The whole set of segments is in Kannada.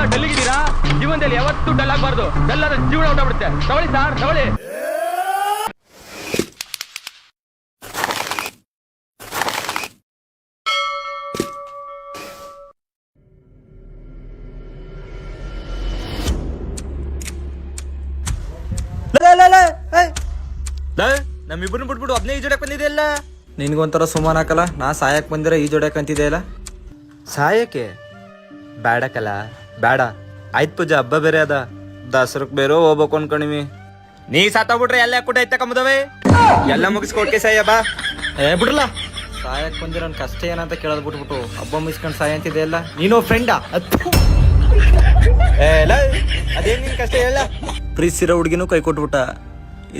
ಸರ್ ಡಲ್ಲಿಗಿದ್ದೀರಾ? ಜೀವನದಲ್ಲಿ ಯಾವತ್ತೂ ಡಲ್ ಆಗಬಾರ್ದು. ಡಲ್ ಆದ್ರೆ ಜೀವನ ಹೊಟ್ಟಬಿಡುತ್ತೆ ತಗೊಳ್ಳಿ ಸರ್ ತಗೊಳ್ಳಿ ನಮ್ಮಿಬ್ಬರನ್ನ ಬಿಟ್ಬಿಟ್ಟು ಈಜೋಡಕ್ ಬಂದಿದೆ ಬಂದಿದೆಯಲ್ಲ ನಿನ್ಗೊಂಥರ ಸುಮಾನ ಹಾಕಲ್ಲ? ನಾ ಸಾಯಕ್ ಬಂದಿರ ಈ ಜೋಡ್ಯಾಕ್ ಅಂತಿದೆ ಇಲ್ಲ? ಸಾಯಕ್ಕೆ? ಬೇಡಕಲ್ಲ ಬೇಡ. ಆಯ್ತು ಪೂಜಾ ಹಬ್ಬ ಬೇರೆ ಅದ. ದಸರಕ್ ಬೇರೆ ಹೋಗ್ಬೇಕು ಅನ್ಕೊಂಡಿವಿ ನೀ ಸಾತೋಗ್ಬಿಟ್ರೆ ಎಲ್ಲ ಯಾಕೆ ಐತೆ ಕಮ್ಮದವೆ ಎಲ್ಲ ಮುಗಿಸ್ಕೊಡ್ಕೆ ಸಾಯ ಬಾ. ಏ ಬಿಡ್ರಲ್ಲ. ಸಾಯಕ್ ಬಂದಿರೋ ಕಷ್ಟ ಏನಂತ ಕೇಳೋದ್ ಬಿಟ್ಬಿಟ್ಟು ಹಬ್ಬ ಮುಗಿಸ್ಕೊಂಡು ಸಾಯ ಅಂತಿದೆ ಎಲ್ಲ ನೀನು ಫ್ರೆಂಡಾ ಅದೇನ್ ನಿನ್ ಕಷ್ಟ ಹೇಳ? ಪ್ರೀತಿಸಿರೋ ಹುಡುಗಿನೂ ಕೈ ಕೊಟ್ಬಿಟ್ಟ.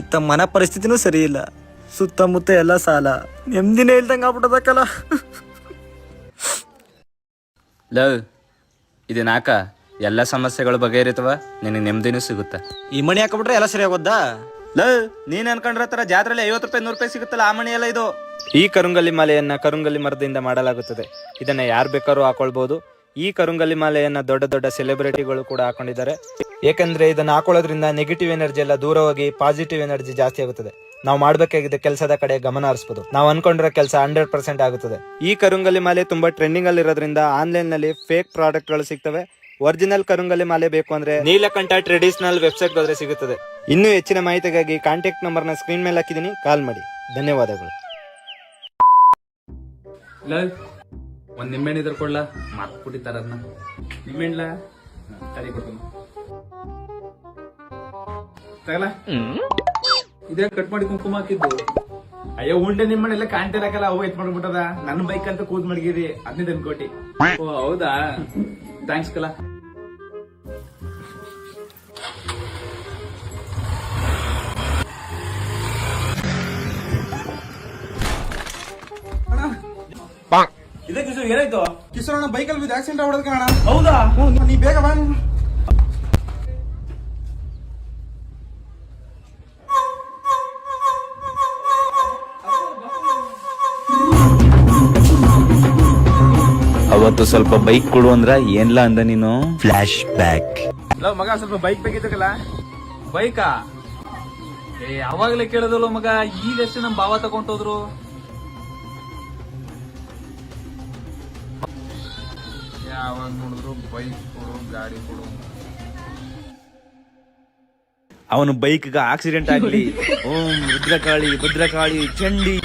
ಇತ್ತ ಮನ ಪರಿಸ್ಥಿತಿನೂ ಸರಿ ಇಲ್ಲ. ಸುತ್ತಮುತ್ತ ಎಲ್ಲ ಸಾಲ. ನೆಮ್ಮದಿನೇ ಇಲ್ದಂಗ ಆಗ್ಬಿಟ್ಟದಕ್ಕಲ್ಲ. ಲವ್ ಇದು ನಾಕ ಎಲ್ಲ ಸಮಸ್ಯೆಗಳು ಬಗೆಹರಿತವ ನಿನಗೆ ನೆಮ್ಮದಿನೂ ಸಿಗುತ್ತೆ. ಈ ಮಣಿ ಹಾಕೊಬಿಟ್ರೆ ಎಲ್ಲ ಸರಿ ಆಗೋದಾ? ಲ ನೀನ್ ಅನ್ಕೊಂಡ್ರ ತರ ಜಾತ್ರೆಲಿ ಐವತ್ತು ರೂಪಾಯಿ ನೂರು ರೂಪಾಯಿ ಸಿಗುತ್ತಲ್ಲ ಆ ಮಣಿ ಎಲ್ಲ ಇದು? ಈ ಕರುಂಗಲ್ಲಿ ಮಾಲೆಯನ್ನ ಕರುಂಗಲ್ಲಿ ಮರದಿಂದ ಮಾಡಲಾಗುತ್ತದೆ. ಇದನ್ನ ಯಾರು ಬೇಕಾದ್ರೂ ಹಾಕೊಳ್ಬಹುದು ಈ ಕರುಂಗಲ್ಲಿ ಮಾಲೆಯನ್ನ ದೊಡ್ಡ ದೊಡ್ಡ ಸೆಲೆಬ್ರಿಟಿಗಳು ಕೂಡ ಹಾಕೊಂಡಿದ್ದಾರೆ. ಏಕೆಂದ್ರೆ ಇದನ್ನ ಹಾಕೊಳ್ಳೋದ್ರಿಂದ ನೆಗೆಟಿವ್ ಎನರ್ಜಿ ಎಲ್ಲ ದೂರ ಹೋಗಿ ಪಾಸಿಟಿವ್ ಎನರ್ಜಿ ಜಾಸ್ತಿ ಆಗುತ್ತದೆ. ನಾವು ಮಾಡಬೇಕಾಗಿದ್ದ ಕೆಲಸದ ಕಡೆ ಗಮನ ಹರಿಸಬಹುದು ನಾವು ಅನ್ಕೊಂಡಿರೋ ಕೆಲಸ ಹಂಡ್ರೆಡ್ ಪರ್ಸೆಂಟ್ ಆಗುತ್ತದೆ. ಈ ಕರುಂಗಲಿ ಮಾಲೆ ತುಂಬಾ ಟ್ರೆಂಡಿಂಗ್ ಅಲ್ಲಿ ಇರೋದ್ರಿಂದ ಆನ್ಲೈನ್ನಲ್ಲಿ ಫೇಕ್ ಪ್ರಾಡಕ್ಟ್ಗಳು ಸಿಗ್ತವೆ. ಒರಿಜಿನಲ್ ಕರುಂಗಲಿ ಮಾಲೆ ಬೇಕು ಅಂದ್ರೆ ನೀಲಕಂಠ ಟ್ರೆಡಿಷನಲ್ ವೆಬ್ಸೈಟ್ ಹೋದ್ರೆ ಸಿಗುತ್ತದೆ. ಇನ್ನೂ ಹೆಚ್ಚಿನ ಮಾಹಿತಿಗಾಗಿ ಕಾಂಟ್ಯಾಕ್ಟ್ ನಂಬರ್ನ ಸ್ಕ್ರೀನ್ ಮೇಲೆ ಹಾಕಿದೀನಿ ಕಾಲ್ ಮಾಡಿ. ಧನ್ಯವಾದಗಳು. ಲವ್ ಒಂದ್ ನಿಂಬೆಹಣ್ಣು ಇದ್ರ ಕೊಡ್ಲ ಮಾತ್ ಕುಡಿತಾರ ಅದನ್ನ ನಿಂಬೆಹಣ್ಣ ತಲೆ ಕೊಟ್ಟು ತಗಲ? ಇದೇ ಕಟ್ ಮಾಡಿ ಕುಂಕುಮ ಹಾಕಿದ್ದು. ಅಯ್ಯೋ ಉಂಡೆ ನಿಮ್ಮಣ್ಣ ಎಲ್ಲ ಕಾಣ್ತಿರಕಲ್ಲ ಅವು ಎತ್ ಮಾಡ್ಬಿಟ್ಟದ ನನ್ನ ಬೈಕ್ ಅಂತ ಕೂದ್ ಮಡಗಿರಿ ಹದಿನೈದು ಕೋಟಿ ಓ ಹೌದಾ? ಥ್ಯಾಂಕ್ಸ್ ಕಲ. ಇದೇ ಕಿಶೋರ್ ಏನಾಯ್ತು? ಕಿಶೋರ್ ಅಣ್ಣ ಬೈಕಲ್ಲಿ ಬಿದ್ದು ಆಕ್ಸಿಡೆಂಟ್ ಆಗ್ಬಿಡೋದು ಕಣ ಹೌದಾ? ನೀ ಬೇಗ ಬಾ ನೀನು. ಅವತ್ತು ಸ್ವಲ್ಪ ಬೈಕ್ ಕೊಡು ಅಂದ್ರ ಏನ್ಲ ಅಂದ ನೀನು? ಫ್ಲಾಶ್ ಬ್ಯಾಕ್ ಲವ್ ಮಗ ಸ್ವಲ್ಪ ಬೈಕ್ ಬೇಕಿತ್ತಲ್ಲ ಬೈಕಾ ಏ ಅವಾಗ್ಲೇ ಕೇಳೋದಲ್ಲ ಮಗ ಈಗಷ್ಟೇ ನಮ್ ಭಾವ ತಗೊಂಡೋದ್ರು ಯಾವಾಗ ನೋಡಿದ್ರು ಬೈಕ್ ಕೊಡು ಗಾಡಿ ಕೊಡು. ಅವನು ಬೈಕ್ಗೆ ಆಕ್ಸಿಡೆಂಟ್ ಆಗಲಿ ಓಂ ರುದ್ರಕಾಳಿ ಭದ್ರಕಾಳಿ ಚಂಡಿ.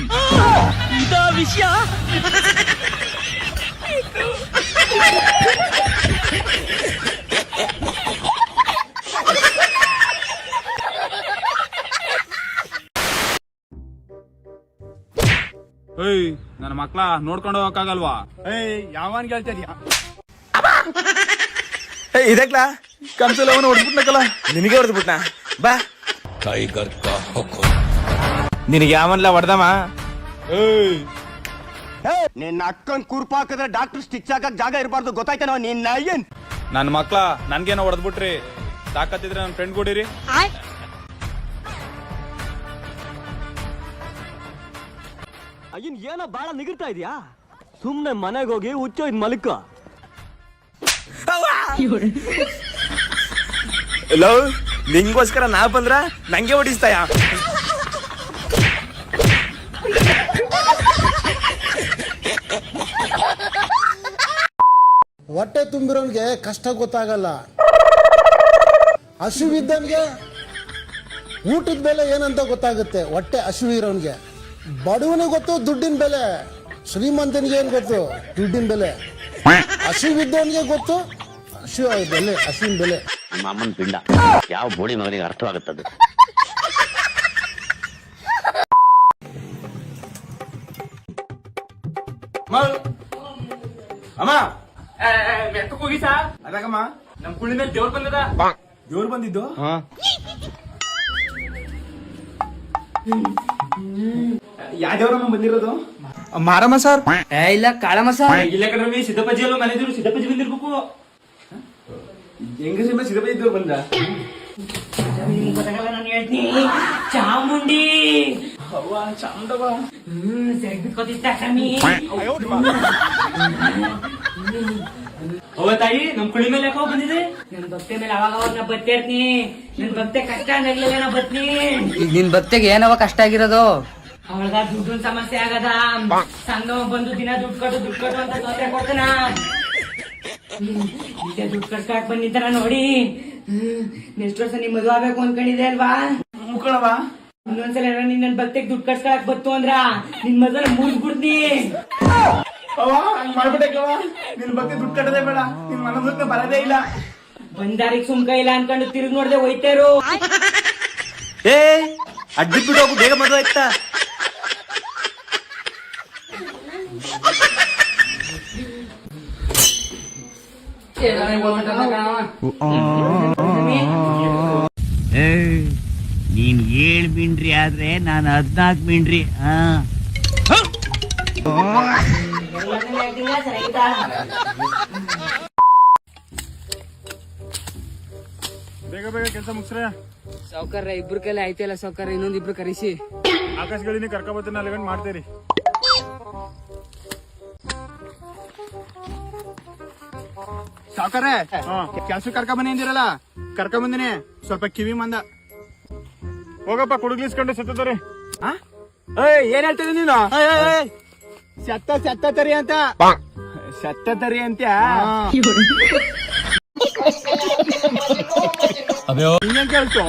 ಏಯ್ ನನ್ನ ಮಕ್ಳ ನೋಡ್ಕೊಂಡು ಹೋಗಕ್ಕಾಗಲ್ವಾ? ಏಯ್ ಯಾವನ್ ಕೇಳ್ತಿದ್ಯಾ? ಇದಕ್ಲ ಕನ್ಸಲ್ ಅವನು ಹೊಡ್ಬಿಟ್ನಕಲ್ಲ ನಿನಗೆ ಹೊಡೆದ್ಬಿಟ್ನ? ಬಾ. ನಿನಗೆ ಯಾವನ್ಲ ಹೊಡೆದಮ್ಮ? ಏಯ್ ನಿನ್ನ ಅಕ್ಕನ್ ಕುರ್ಪಾಕಿದ್ರೆ ಡಾಕ್ಟರ್ ಸ್ಟಿಚ್ ಹಾಕಕ್ ಜಾಗ ಇರಬಾರ್ದು. ಗೊತ್ತಾಯ್ತೇನೋ ನಿನ್ನ ಏನ್ ನನ್ನ ಮಕ್ಳ ನನ್ಗೇನೋ ಹೊಡೆದ್ಬಿಟ್ರಿ. ತಾಕತ್ತಿದ್ರೆ ನನ್ನ ಫ್ರೆಂಡ್ ಕೊಡಿರಿ. ಅಯ್ಯನ್ ಏನೋ ಬಾಳ ನಿಗಿರ್ತಾ ಇದೀಯಾ? ಸುಮ್ನೆ ಮನೆಗೆ ಹೋಗಿ ಹುಚ್ಚೋ ಇದ್ ಮಲಿಕ. ಹಲೋ ನಿಂಗೋಸ್ಕರ ನಾ ಬಂದ್ರ ನಂಗೆ ಹೊಡಿಸ್ತಾಯ? ಹೊಟ್ಟೆ ತುಂಬಿರೋನ್ಗೆ ಕಷ್ಟ ಗೊತ್ತಾಗಲ್ಲ. ಹಸುವಿದ್ದವನ್ಗೆ ಊಟದ ಬೆಲೆ ಏನಂತ ಗೊತ್ತಾಗುತ್ತೆ. ಹೊಟ್ಟೆ ಹಸುವಿರೋನ್ಗೆ ಬಡವನಿಗೆ ಗೊತ್ತು ದುಡ್ಡಿನ ಬೆಲೆ. ಶ್ರೀಮಂತನಿಗೆ ಏನು ಗೊತ್ತು? ದುಡ್ಡಿನ ಬೆಲೆ. ಹಸುವಿದ್ದವನಿಗೆ ಗೊತ್ತು ಹಸು ಬೆಲೆ ಹಸುವಿನ ಬೆಲೆ. ನಿಮ್ಮ ಅಮ್ಮನ ಪಿಂಡ. ಯಾವ ಬೋಳಿ ಮಗನಿಗೆ ಅರ್ಥವಾಗುತ್ತದೆ ಅಮ್ಮ. ಮೆತ್ತಕ್ ಹೋಗಿ ಸಾ. ಅದಾಗಮ್ಮ. ನಮ್ ಕುಳಿ ಮೇಲೆ ದೇವ್ರ ಬಂದದ. ದೇವ್ರು ಬಂದಿದ್ದು? ಯಾವ ದೇವ್ರಮ್ಮ ಬಂದಿರೋದು? ಮಾರಮ್ಮ ಸರ್. ಇಲ್ಲ ಕಣ್ರಿ ಸಿದ್ದಪ್ಪಾಜಿ ಅಲ್ಲ ಮನೆ ದೇವ್ರು ಸಿದ್ದಪ್ಪಾಜಿ ಬಂದಿರ್ಬೇಕು. ಹೆಂಗ ಸಿಮ್ಮ ಸಿದ್ದಪ್ಪಾಜಿ ದೇವ್ರು ಬಂದ? ಚಾಮುಂಡಿ. ಅವ್ವ ಚಂದವ ಹ್ಮ್ ಸೆಡ್ಬಿಟ್ಕೋತಿದ್ದ ಕಮ್ಮಿ ಅವ್ವ ತಾಯಿ? ನಮ್ ಕುಳಿ ಮೇಲೆ ಯಾಕೋ ಬಂದಿದೆ? ನಿನ್ ಭಕ್ತಿ ಮೇಲೆ ಅವಾಗ ಅವಾಗ ನಾ ಬತ್ತೆ ಇರ್ತೀನಿ ನನ್ ಭಕ್ತಿ ಕಷ್ಟ ಆಗ್ಲಿಲ್ಲ ನಾ ಬತ್ನಿ ಈಗ ನಿನ್ ಭಕ್ತಿಗೆ ಏನವ ಕಷ್ಟ ಆಗಿರೋದು? ಅವಳಗ ದುಡ್ಡು ಸಮಸ್ಯೆ ಆಗದ. ಸಂಗಮ ಬಂದು ದಿನ ದುಡ್ಡು ಕಟ್ಟು ದುಡ್ಡು ಕಟ್ಟು ಅಂತ ತೊಂದರೆ ಕೊಡ್ತಾನ. ಹ್ಮ್, ಈಗ ದುಡ್ಡು ಬಂದಿದ್ದಾರ ನೋಡಿ. ನೆಕ್ಸ್ಟ್ ವರ್ಷ ನಿಮ್ ಮದುವೆ ಆಗ್ಬೇಕು ಅನ್ಕೊಂಡಿದೆ ಅಲ್ವಾ? ಮುಕ್ಕಳವ? ಇನ್ನೊಂದ್ಸಲ ಏನಾರ ನೀನ್ ನನ್ ಭಕ್ತಿಗೆ ದುಡ್ಡು ಕಟ್ಸ್ಕೊಳಕ್ ಬತ್ತು ಅಂದ್ರ ನಿನ್ ಮದುವೆ ಮುರಿದ್ ಬಿಡ್ತೀನಿ. ಅವ ಹಂಗ್ ಮಾಡ್ಬಿಟ್ಟೆಕ್ಲವ ನಿನ್ ಬಗ್ಗೆ ದುಡ್ಡು ಕಟ್ಟದೆ ಬೇಡ ನಿನ್ ಮನ ಬರದೇ ಇಲ್ಲ. ಬಂದಾರಿಗೆ ಸುಮ್ಕ ಇಲ್ಲ ಅನ್ಕೊಂಡು ತಿರುಗ್ ನೋಡ್ದೆ ಹೋಯ್ತೇರು. ಏ ಅಡ್ಡಿ ಬಿಡು ಹೋಗು ಬೇಗ ಮದುವೆ ಆಯ್ತಾ? ನೀನ್ ಏಳ್ ಮಿಂಡ್ರಿ ಆದ್ರೆ ನಾನು ಹದ್ನಾಲ್ಕು ಮಿಂಡ್ರಿ ಹಾ? ಬೇಗ ಬೇಗ ಕೆಲಸ ಮುಗಿಸ್ರೆ. ಸೌಕರ್ಯ ಇಬ್ರು ಕೈಲಿ ಆಯ್ತಲ್ಲ ಸೌಕರ್ಯ ಇನ್ನೊಂದ್ ಇಬ್ರು ಕರೆಸಿ. ಆಕಾಶಗಳಿನ ಕರ್ಕೊಬತ್ತೀನಿ ಅಲ್ಲಿ ಮಾಡ್ತೇರಿ. ಹಾ ಕೆಲ್ಸ ಕರ್ಕ ಬನ್ನಿ ಅಂದಿರಲ್ಲ? ಕರ್ಕ ಬಂದಿನಿ ಸ್ವಲ್ಪ ಕಿವಿ ಮಂದ. ಹೋಗಪ್ಪ ಕುಡುಗ್ಲಿಸ್ಕೊಂಡು ಸತ್ತದ್ರಿ ಏನ್ ಹೇಳ್ತಿದ್ದೀನಿ ನೀನು? ಸತ್ತ ಸತ್ತ ತರಿ ಅಂತ. ಸತ್ತ ತರಿ ಅಂತ ಹಿಂಗೇನ್ ಕೇಳ್ತು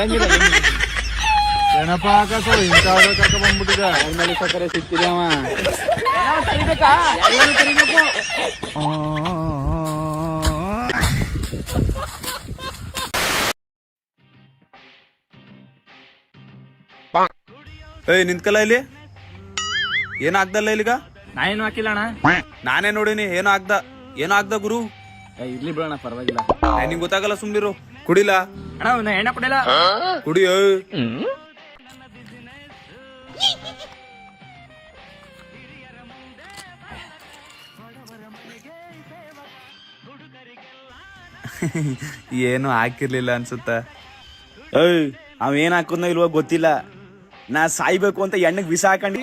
ಏನಿಲ್ಲ ಗಣಪ ಆಕಾಶ? ಇಂಥ ಕರ್ಕ ಬಂದ್ಬಿಟ್ಟಿದ ಮೇಲೆ ಸಕ್ಕರೆ ಸಿಗ್ತಿದೆ ಅವ. ಏಯ್ ನಿಂತ್ಕಲ್ಲ ಇಲ್ಲಿ? ಏನು ಆಗ್ದಲ್ಲ ಇಲ್ಲಿಗ? ನಾ ಏನು ಹಾಕಿಲ್ಲ ಅಣ್ಣ. ನಾನೇ ನೋಡಿನಿ ಏನೋ ಆಗ್ದ ಏನೋ ಆಗ್ದ ಗುರು? ಏ, ಇರ್ಲಿ ಬಿಡೋಣ ಪರವಾಗಿಲ್ಲ. ಏ, ನಿಂಗ್ ಗೊತ್ತಾಗಲ್ಲ ಸುಮ್ನಿರು. ಕುಡಿಲ? ಅಣ್ಣ ನಾ ಎಣ್ಣೆ ಕೊಡಿಲ್ಲ ಕುಡಿ ಏಯ್. ಏನು ಹಾಕಿರ್ಲಿಲ್ಲ ಅನ್ಸುತ್ತ. ಏಯ್ ಅವ ಏನ್ ಹಾಕುದ್ನ ಇಲ್ವೋ ಗೊತ್ತಿಲ್ಲ. ನಾ ಸಾಯ್ಬೇಕು ಅಂತ ಎಣ್ಣೆಗ್ ವಿಷ ಹಾಕೊಂಡಿ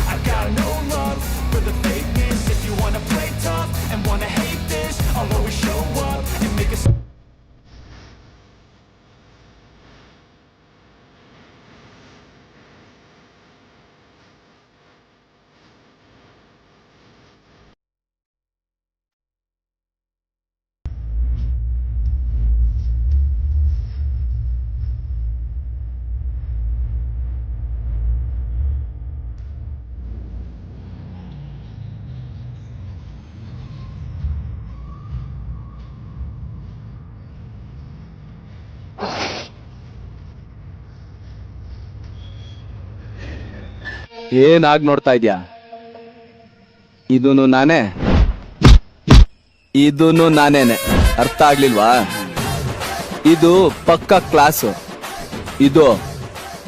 ಏನಾಗ್ ನೋಡ್ತಾ ಇದ್ಯಾ? ಇದೂನು ನಾನೇ. ಇದೂನು ನಾನೇನೆ. ಅರ್ಥ ಆಗ್ಲಿಲ್ವಾ? ಇದು ಪಕ್ಕ ಕ್ಲಾಸು. ಇದು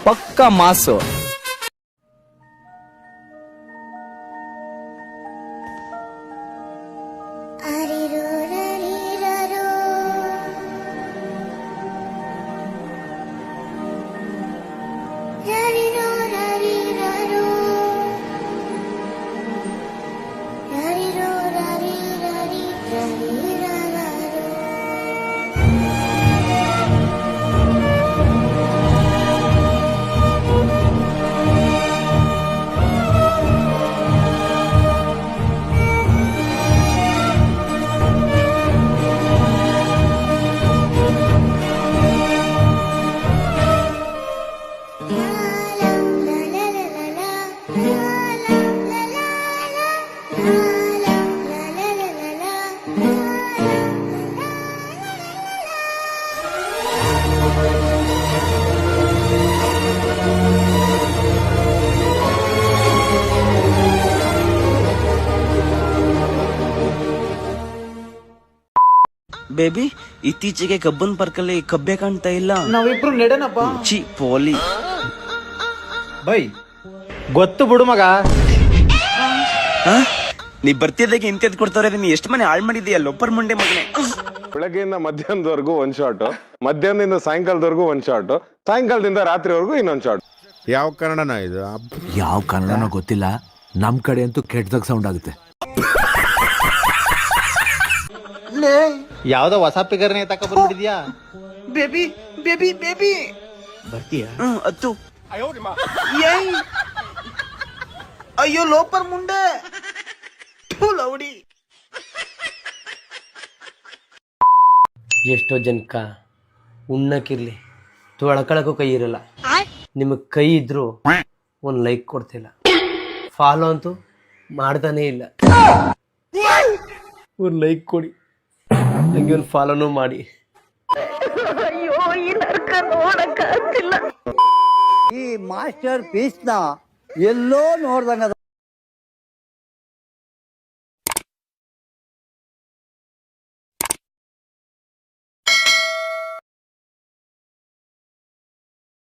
ಪಕ್ಕ ಮಾಸು. ಬೇಬಿ ಇತ್ತೀಚೆಗೆ ಕಬ್ಬನ್ ಪಾರ್ಕಲ್ಲಿ ಕಬ್ಬೆ ಕಾಣ್ತಾ ಇಲ್ಲ. ನಾವಿಬ್ರು ನೆಡನಪ್ಪ. ಚಿ ಪೋಲಿ. ಬೈ. ಗೊತ್ತು ಬಿಡು ಮಗ. ಆ? ನೀ ಬರ್ತಿದ್ದಾಗೆ ಇಂತೆದ್ ಕೊಡ್ತಾರೆ ನೀ ಎಷ್ಟು ಮನೆ ಹಾಳು ಮಾಡಿದೀಯ ಲೊಪ್ಪರ್ ಮುಂಡೆ ಮಗನೆ. ಬೆಳಗ್ಗೆಯಿಂದ ಮಧ್ಯಾಹ್ನದವರೆಗೂ ಒಂದ್ ಶಾಟ್ ಮಧ್ಯಾಹ್ನದಿಂದ ಸಾಯಂಕಾಲದವರೆಗೂ ಒಂದ್ ಶಾಟ್ ಸಾಯಂಕಾಲದಿಂದ ರಾತ್ರಿವರೆಗೂ ಇನ್ನೊಂದ್ ಶಾಟ್ ಯಾವ ಕನ್ನಡನ ಇದು? ಯಾವ ಕನ್ನಡನೋ ಗೊತ್ತಿಲ್ಲ. ನಮ್ ಕಡೆ ಅಂತೂ ಕೆಟ್ಟದಾಗ ಸೌಂಡ್ ಆಗುತ್ತೆ. ಯಾವ್ದೋ ಹೊಸ ಪಿಗರ್ನೇ ತಕ ಬಂದ್ಬಿಟ್ಟಿದ್ಯಾ? Baby baby baby. ಬರ್ತೀಯಾ? ಹ್ಮ್ ಏಯ್! ಅಯ್ಯೋ ಲೋಪರ್ ಮುಂಡೆ. ಥು, ಲೌಡಿ. ಎಷ್ಟೋ ಜನಕ ಉಣ್ಣಕ್ಕಿರ್ಲಿ. ತೊಳ್ಕೊಳಕ್ಕೂ ಕೈ ಇರಲ್ಲ. ನಿಮಗೆ ಕೈ ಇದ್ರು ಒಂದು ಲೈಕ್ ಕೊಡ್ತಿಲ್ಲ. ಫಾಲೋ ಅಂತೂ ಮಾಡ್ತಾನೆ ಇಲ್ಲ. ಒಂದು ಲೈಕ್ ಕೊಡಿ. ಹಂಗೆ ಒಂದು ಫಾಲೋನು ಮಾಡಿ. ಈ ಮಾಸ್ಟರ್ ಪೀಸ್ನ ಎಲ್ಲೋ ನೋಡ್ದಂಗದ